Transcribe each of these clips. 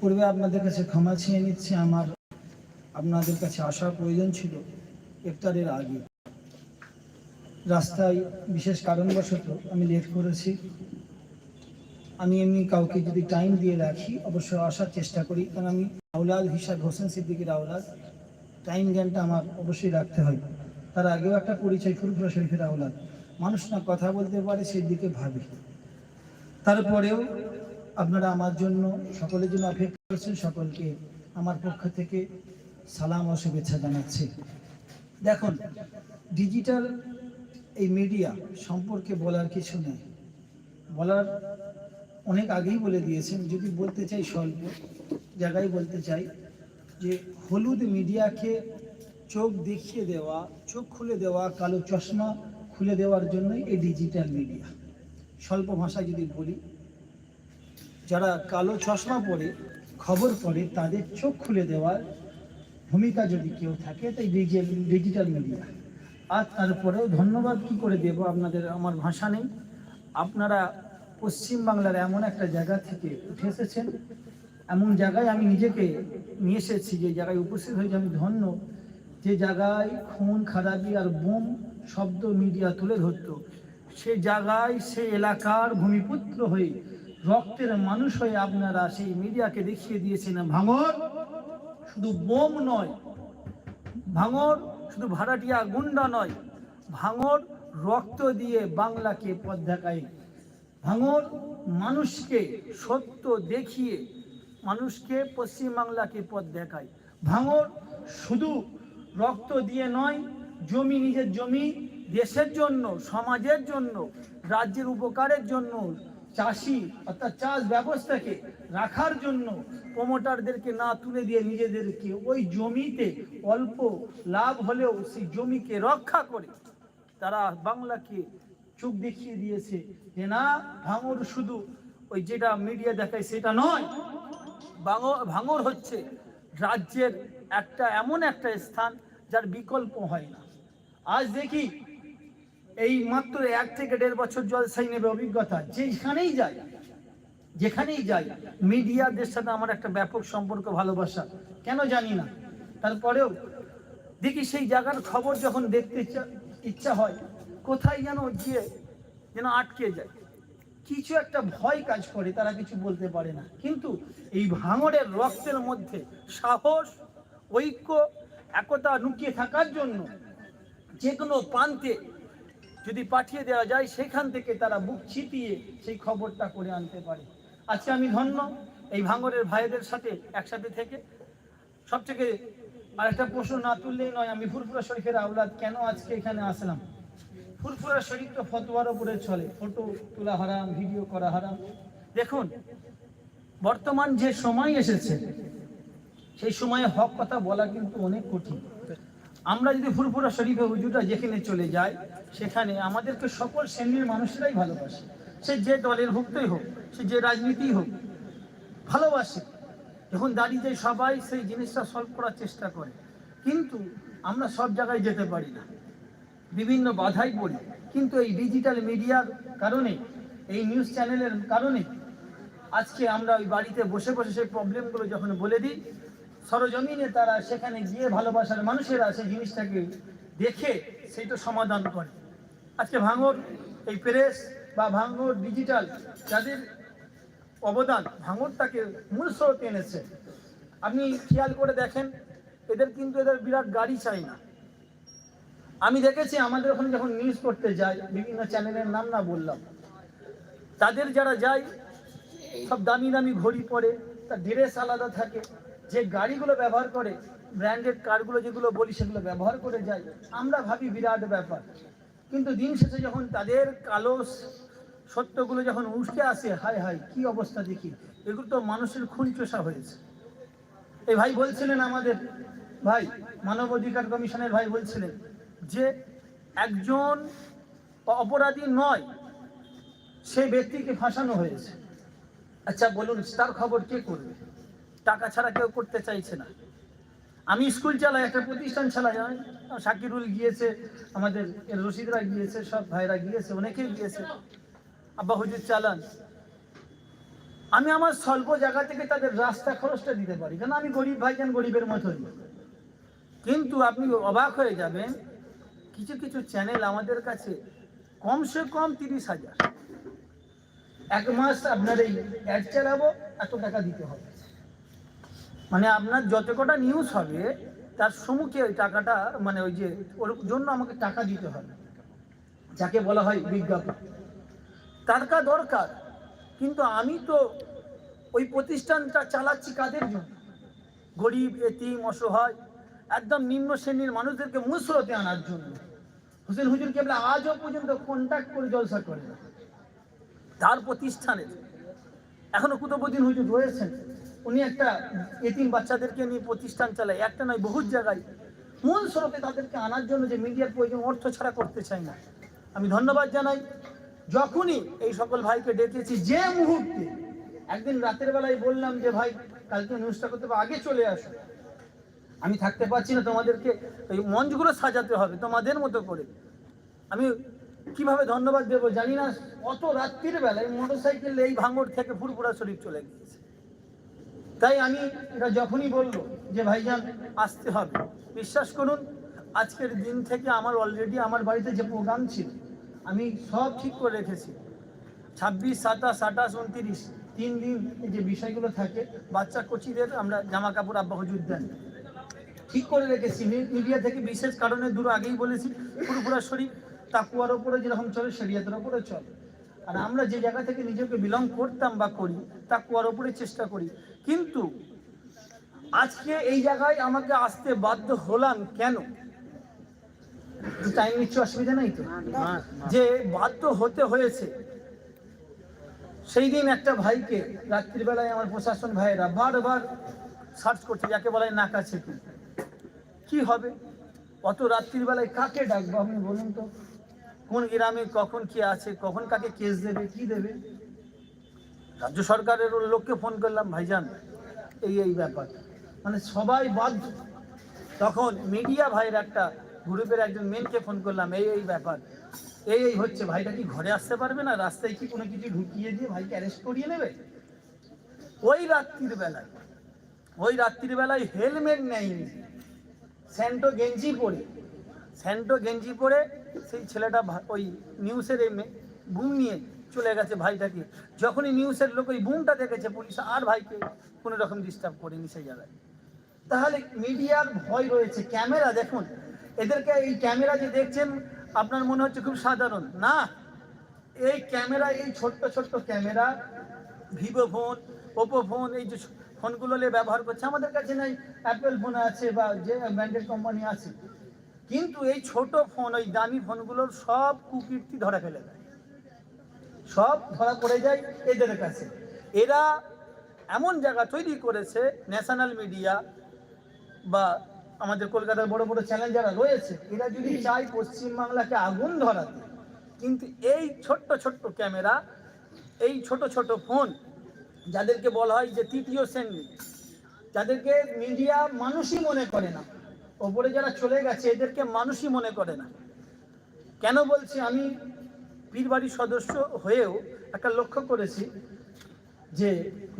পূর্বে আপনাদের কাছে ক্ষমা চেয়ে নিচ্ছি, আমার আপনাদের কাছে আসার প্রয়োজন ছিল ইফতারের আগে। রাস্তায় বিশেষ কারণবশত আমি লেট করেছি। আমি এমনি কাউকে যদি টাইম দিয়ে রাখি অবশ্যই আসার চেষ্টা করি, কারণ আমি আউলাদ হিসাব হোসেন সিদ্দিকির আউলাদ। টাইম জ্ঞানটা আমার অবশ্যই রাখতে হয়। তার আগেও একটা পরিচয়, ফুরফুরা শরীফের আউলাদ। মানুষ না কথা বলতে পারে সেই দিকে ভাবি। তারপরেও আপনারা আমার জন্য, সকলের জন্য অপেক্ষা করছেন, সকলকে আমার পক্ষ থেকে সালাম ও শুভেচ্ছা জানাচ্ছি। দেখুন ডিজিটাল এই মিডিয়া সম্পর্কে বলার কিছু নেই। বলার অনেক আগেই বলে দিয়েছেন, যদি বলতে চাই স্বল্প জায়গায় বলতে চাই, যে হলুদ মিডিয়াকে চোখ দেখিয়ে দেওয়া, চোখ খুলে দেওয়া, কালো চশমা খুলে দেওয়ার জন্যই এই ডিজিটাল মিডিয়া স্বল্প ভাষায় যদি বলি যারা কালো চশমা পরে খবর পড়ে, তাদের চোখ খুলে দেওয়ার ভূমিকা যদি কেউ থাকে, তাই ডিজিটাল মিডিয়া। আর তারপরেও ধন্যবাদ কি করে দেব আপনাদের, আমার ভাষা নেই। আপনারা পশ্চিমবাংলার এমন একটা জায়গা থেকে উঠে এসেছেন। এমন জায়গায় আমি নিজেকে নিয়ে এসেছি, যে জায়গায় উপস্থিত হয়েছে। আমি ধন্য। যে জায়গায় খুন, খারাপি আর বোম শব্দ মিডিয়া তুলে ধরতো, সে জায়গায় সে এলাকার ভূমিপুত্র হয়ে রক্তের মানুষ হয়ে আপনারা সেই মিডিয়াকে দেখিয়ে দিয়েছেন ভাঙর শুধু বোম নয় ভাঙর শুধু ভাড়াটিয়া গুন্ডা নয় ভাঙর রক্ত দিয়ে বাংলাকে পথ দেখায়। ভাঙর মানুষকে সত্য দেখিয়ে মানুষকে পশ্চিমবাংলাকে পথ দেখায়। ভাঙর শুধু রক্ত দিয়ে নয়, জমি নিজের জমি, দেশের জন্য, সমাজের জন্য, রাজ্যের উপকারের জন্য চাষি অর্থাৎ চাষ ব্যবস্থাকে রাখার জন্য প্রমোটারদেরকে না তুলে দিয়ে নিজেদেরকে ওই জমিতে অল্প লাভ হলেও সেই জমিকে রক্ষা করে তারা বাংলাকে চোখ দেখিয়ে দিয়েছে যে না ভাঙর শুধু ওই যেটা মিডিয়া দেখায় সেটা নয় ভাঙর হচ্ছে রাজ্যের একটা এমন একটা স্থান যার বিকল্প হয় না। আজ দেখি এই মাত্র এক থেকে দেড় বছর জলসাই নেবে অভিজ্ঞতা যেখানেই যাই যেখানেই যাই, মিডিয়াদের সাথে আমার একটা ব্যাপক সম্পর্ক, ভালোবাসা, কেন জানি না। তারপরেও দেখি সেই জায়গার খবর যখন দেখতে ইচ্ছা- ইচ্ছা হয়, কোথায় যেন গিয়ে যেন আটকে যায়। কিছু একটা ভয় কাজ করে, তারা কিছু বলতে পারে না। কিন্তু এই ভাঙড়ের রক্তের মধ্যে সাহস, ঐক্য, একতা লুকিয়ে থাকার জন্য যে কোনো প্রান্তে যদি পাঠিয়ে দেওয়া যায়, সেখান থেকে তারা বুক ছিটিয়ে সেই খবরটা করে আনতে পারে। আজকে আমি ধন্য, এই ভাঙরের ভাইদের সাথে একসাথে থেকে। সব থেকে আরেকটা প্রশ্ন না তুললেই নয়, আমি ফুরফুরা শরীফের আওলাদ কেন আজকে এখানে আসলাম? ফুরফুরা শরীফ তো ফতোয়ার উপরে চলে। ফটো তোলা হারাম, ভিডিও করা হারাম। দেখুন, বর্তমান যে সময় এসেছে, সেই সময়ে হক কথা বলা কিন্তু অনেক কঠিন। আমরা যদি ফুরফুরা শরীফে হুজুরা যেখানে চলে যাই, সেখানে আমাদেরকে সকল শ্রেণির মানুষেরাই ভালোবাসে। সে যে দলের ভুক্তই হোক, সে যে রাজনীতি হোক, ভালোবাসে। যখন দাঁড়িয়ে যায় সবাই সেই জিনিসটা সলভ করার চেষ্টা করে। কিন্তু আমরা সব জায়গায় যেতে পারি না। বিভিন্ন বাধাই পড়ি। কিন্তু এই ডিজিটাল মিডিয়ার কারণে, এই নিউজ চ্যানেলের কারণে, আজকে আমরা ওই বাড়িতে বসে বসে সেই প্রবলেমগুলো যখন বলে দিই সরজমিনে তারা সেখানে গিয়ে ভালোবাসার মানুষেরা সেই জিনিসটাকে দেখে সেইটা সমাধান করে। আজকে ভাঙর এই প্রেস বা ভাঙর ডিজিটাল যাদের অবদান ভাঙরটাকে মূল স্রোত এনেছে। আপনি খেয়াল করে দেখেন, এদের কিন্তু এদের বিরাট গাড়ি চাই না। আমি দেখেছি আমাদের ওখানে যখন নিউজ করতে যাই বিভিন্ন চ্যানেলের নাম না বললাম, তাদের যারা যায়, সব দামি দামি ঘড়ি পরে, তার ড্রেস আলাদা থাকে। যে গাড়িগুলো ব্যবহার করে ব্র্যান্ডেড কারগুলো যেগুলো বলি সেগুলো ব্যবহার করে যায়, আমরা ভাবি বিরাট ব্যাপার। কিন্তু দিন শেষে যখন তাদের কালো সত্যগুলো যখন উঠে আসে হায় হায় কি অবস্থা দেখি? এগুলো তো মানুষের খুন চোষা হয়েছে। এই ভাই বলছিলেন আমাদের, ভাই, মানব অধিকার কমিশনের ভাই বলছিলেন যে একজন অপরাধী নয়, সে ব্যক্তিকে ফাঁসানো হয়েছে। আচ্ছা বলুন, তার খবর কে করবে? টাকা ছাড়া কেউ করতে চাইছে না। আমি স্কুল চালাই, একটা প্রতিষ্ঠান চালাই। শাকিরুল গিয়েছে, আমাদের রশিদরা গিয়েছে, সব ভাইরা গিয়েছে, অনেকেই গিয়েছে। আব্বা হুজুর চালান। আমি আমার স্বল্প জায়গা থেকে তাদের রাস্তা খরচটা দিতে পারি, কেন আমি গরিব ভাই ভাইজান গরিবের মতোই কিন্তু আপনি অবাক হয়ে যাবেন, কিছু কিছু চ্যানেল আমাদের কাছে কমসে কম তিরিশ হাজার। এক মাস আপনার এই অ্যাড চালাবো, এত টাকা দিতে হবে। মানে আপনার যত কটা নিউজ হবে, তার সম্মুখে ওই টাকাটা মানে ওই যে, ওর জন্য আমাকে টাকা দিতে হবে। যাকে বলা হয় বিজ্ঞাপন। টাকা দরকার। কিন্তু আমি তো ওই প্রতিষ্ঠানটা চালাচ্ছি কাদের জন্য? গরিব, এতিম, অসহায়, একদম নিম্ন শ্রেণির মানুষদেরকে মুসরতে আনার জন্য। হোসেন হুজুর কেবলা আজও পর্যন্ত কন্ট্যাক্ট করে জলসা করে তার প্রতিষ্ঠানে এখনও কুতুবুদ্দিন হুজুর রয়েছেন। উনি একটা এতিম বাচ্চাদেরকে নিয়ে প্রতিষ্ঠান চালায়। একটা নয়, বহু জায়গায়। মূল স্রোতে তাদেরকে আনার জন্য যে মিডিয়ার প্রয়োজন, অর্থ ছাড়া করতে চাই না। আমি ধন্যবাদ জানাই। যখনই এই সকল ভাইকে ডেকেছি, যে মুহূর্তে, একদিন রাতের বেলায় বললাম যে, ভাই, কালকে নিউজটা করতে আগে চলে আসো। আমি থাকতে পারছি না, তোমাদেরকে ওই মঞ্চগুলো সাজাতে হবে, তোমাদের মতো করে। আমি কীভাবে ধন্যবাদ দেবো জানি না। অত রাত্রির বেলায় মোটর সাইকেল এই ভাঙড় থেকে ফুরপুরা শরীফ চলে গিয়েছে। তাই আমি এটা যখনই বলল যে ভাইজান, আসতে হবে। বিশ্বাস করুন, আজকের দিন থেকে আমার অলরেডি আমার বাড়িতে যে প্রোগ্রাম ছিল, আমি সব ঠিক করে রেখেছি। ছাব্বিশ, সাতাশ, আঠাশ, উনত্রিশ, তিন দিন এই যে বিষয়গুলো থাকে, বাচ্চা কচিদের আমরা জামা কাপড় আব্বা হুজুর দেন। ঠিক করে রেখেছি। মিডিয়া থেকে বিশেষ কারণে দূর আগেই বলেছি পুরোপুরা শরীফ তাকুয়ার ওপরে যেরকম চলে, শরীয়তের ওপরে চলে। আর আমরা যে জায়গা থেকে নিজেকে বিলং করতাম বা করি, তাকুয়ার ওপরে চেষ্টা করি। কিন্তু আজকে এই জায়গায় আমাকে আসতে বাধ্য হলাম কেন? টাইম নিচ্ছে, অসুবিধা নেই তো? যে বাধ্য হতে হয়েছে। সেই দিন একটা ভাইকে রাত্রিবেলায় আমার প্রশাসন ভাইয়েরা বারবার সার্চ করছে, যাকে বলা নাকা ছেপি। কি হবে? অত রাত্রির বেলায় কাকে ডাকবো আপনি বলুন তো? কোন গ্রামে কখন কি আছে? কখন কাকে কেস দেবে? কি দেবে? রাজ্য সরকারের লোককে ফোন করলাম, ভাইজান, এই এই ব্যাপার। মানে সবাই বাধ্য। তখন মিডিয়া ভাইয়ের একটা গ্রুপের একজন মেনকে ফোন করলাম, এই এই ব্যাপার। এই এই হচ্ছে, ভাইটা কি ঘরে আসতে পারবে না? রাস্তায় কি কোনো কিছু ঢুকিয়ে দিয়ে ভাইকে অ্যারেস্ট করিয়ে নেবে? ওই রাত্রির বেলায়, ওই রাত্রির বেলায় হেলমেট নেয়নি। স্যান্টো গেঞ্জি পরে, স্যান্টো গেঞ্জি পরে সেই ছেলেটা ওই নিউজের এই মে- বুম নিয়ে চলে গেছে ভাইটাকে। যখনই নিউজের লোক ওই বুমটা দেখেছে, পুলিশ আর ভাইকে কোনো রকম ডিস্টার্ব করেনি সেই জায়গায়। তাহলে মিডিয়ার ভয় রয়েছে, ক্যামেরা দেখুন। এদেরকে এই ক্যামেরা যে দেখছেন, আপনার মনে হচ্ছে খুব সাধারণ। না, এই ক্যামেরা, এই ছোট্ট ছোট্ট camera, Vivo phone, Oppo phone, এই যে ফোনগুলো ব্যবহার করছে, আমাদের কাছে নাই। অ্যাপেল ফোন আছে বা যে ব্র্যান্ডেড কোম্পানি আছে। কিন্তু এই ছোট ফোন, ওই দামি ফোনগুলোর সব কুকীর্তি ধরা ফেলে দেয়। সব ধরা পড়ে যায় এদের কাছে। এরা এমন জায়গা তৈরি করেছে ন্যাশনাল মিডিয়া বা আমাদের কলকাতার বড় বড় চ্যানেল যারা রয়েছে, এরা যদি চায় পশ্চিমবাংলাকে আগুন ধরাতে, কিন্তু এই ছোট্ট ছোট্ট ক্যামেরা এই ছোট ছোট ফোন যাদেরকে বলা হয় যে তৃতীয় শ্রেণি, যাদেরকে মিডিয়া মানুষই মনে করে না, ওপরে যারা চলে গেছে, এদেরকে মানুষই মনে করে না। কেন বলছি আমি? পীরবাড়ির সদস্য হয়েও একটা লক্ষ্য করেছি যে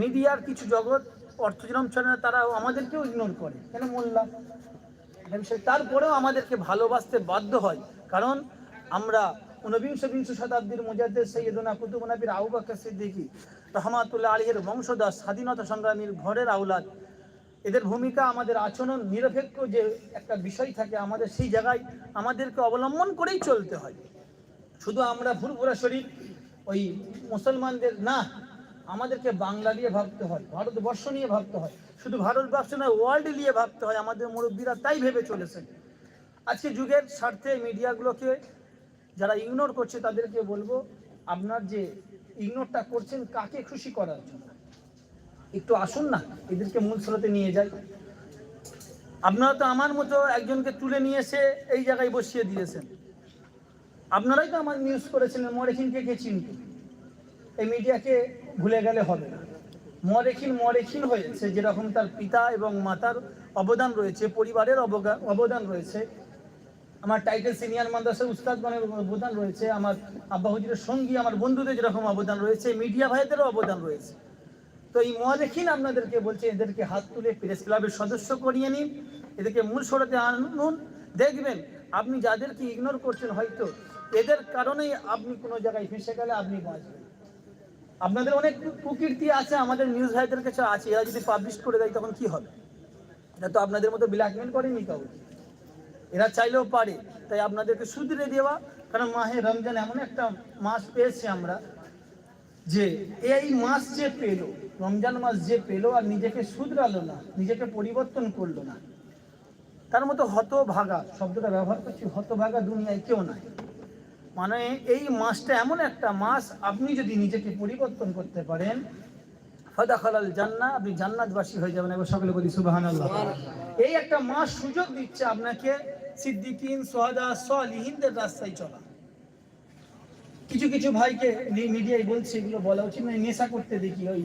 মিডিয়ার কিছু জগৎ অর্থ যেরকম চলে না তারা আমাদেরকেও ইগনোর করে। কেন মোল্লা? তারপরেও আমাদেরকে ভালোবাসতে বাধ্য হয়। কারণ আমরা ঊনবিংশ বিংশ শতাব্দীর মুজাদ্দের সৈয়দনা কুতুবনাবির আবু বকর সিদ্দিকী রহমাতুল্লাহ আলীর বংশধর স্বাধীনতা সংগ্রামীর ঘরের আউলাদ এদের ভূমিকা আমাদের আচরণ নিরপেক্ষ যে একটা বিষয় থাকে আমাদের সেই জায়গায় আমাদেরকে অবলম্বন করেই চলতে হয়। শুধু আমরা ফুরফুরা শরীফ, ওই মুসলমানদের না, আমাদেরকে বাংলা নিয়ে ভাবতে হয়, ভারতবর্ষ নিয়ে ভাবতে হয়। শুধু ভারতবর্ষ নয় ওয়ার্ল্ড নিয়ে ভাবতে হয়, আমাদের মুরব্বীরা তাই ভেবে চলেছেন। আজকে যুগের স্বার্থে মিডিয়াগুলোকে যারা ইগনোর করছে, তাদেরকে বলব, আপনার যে ইগনোরটা করছেন, কাকে খুশি করার জন্য? একটু আসুন না, এদেরকে মূল স্রোতে নিয়ে যাই। আপনারা তো আমার মতো একজনকে তুলে নিয়ে এসে এই জায়গায় বসিয়ে দিয়েছেন। আপনারাই তো আমার নিউজ করেছিলেন, মরেখিনকে কে চিনত এই মিডিয়াকে ভুলে গেলে হবে না। মরেখিন মরেখিন হয়েছে, যেরকম তার পিতা এবং মাতার অবদান রয়েছে, পরিবারের অবদান রয়েছে। আমার টাইটেল সিনিয়র মাদ্রাসার উস্তাদগণের অবদান রয়েছে, আমার আব্বা সঙ্গী, আমার বন্ধুদের যেরকম অবদান রয়েছে মিডিয়া ভাইদেরও অবদান রয়েছে। তো এই মহালেখিন আপনাদেরকে বলছে, এদেরকে হাত তুলে প্রেস ক্লাবের সদস্য করিয়ে নিন, এদেরকে মূল স্রোতে আনুন। দেখবেন, আপনি যাদেরকে ইগনোর করছেন হয়তো এদের কারণেই আপনি কোনো জায়গায় ফেসে গেলে আপনি বাঁচবেন। আপনাদের অনেক কুকীর্তি আছে, আমাদের নিউজ ভাইদের কাছে আছে। এরা যদি পাবলিশ করে দেয় তখন কি হবে? এটা তো আপনাদের মতো ব্ল্যাকমেল করেনি কাউকে। এরা চাইলেও পারে, তাই আপনাদেরকে সুদরে দেওয়া। কারণ মাহে রমজান এমন একটা মাস পেয়েছি আমরা যে এই মাস যে পেল, রমজান মাস যে পেল আর নিজেকে শুধরালো না, নিজেকে পরিবর্তন করল না। তার মতো হতভাগা, শব্দটা ব্যবহার করছি, হতভাগা দুনিয়ায় কেউ নাই। মানে এই মাসটা এমন একটা মাস আপনি যদি নিজেকে পরিবর্তন করতে পারেন জান্না আপনি জান্নাতবাসী হয়ে যাবেন এবার সকলে বলি সুবাহান এই একটা মাস সুযোগ দিচ্ছে আপনাকে সিদ্দিকিন সোহাদা সলিহিনদের রাস্তায় চলা। কিছু কিছু ভাইকে মিডিয়ায় বলছে এগুলো বলা উচিত নেশা করতে দেখি ওই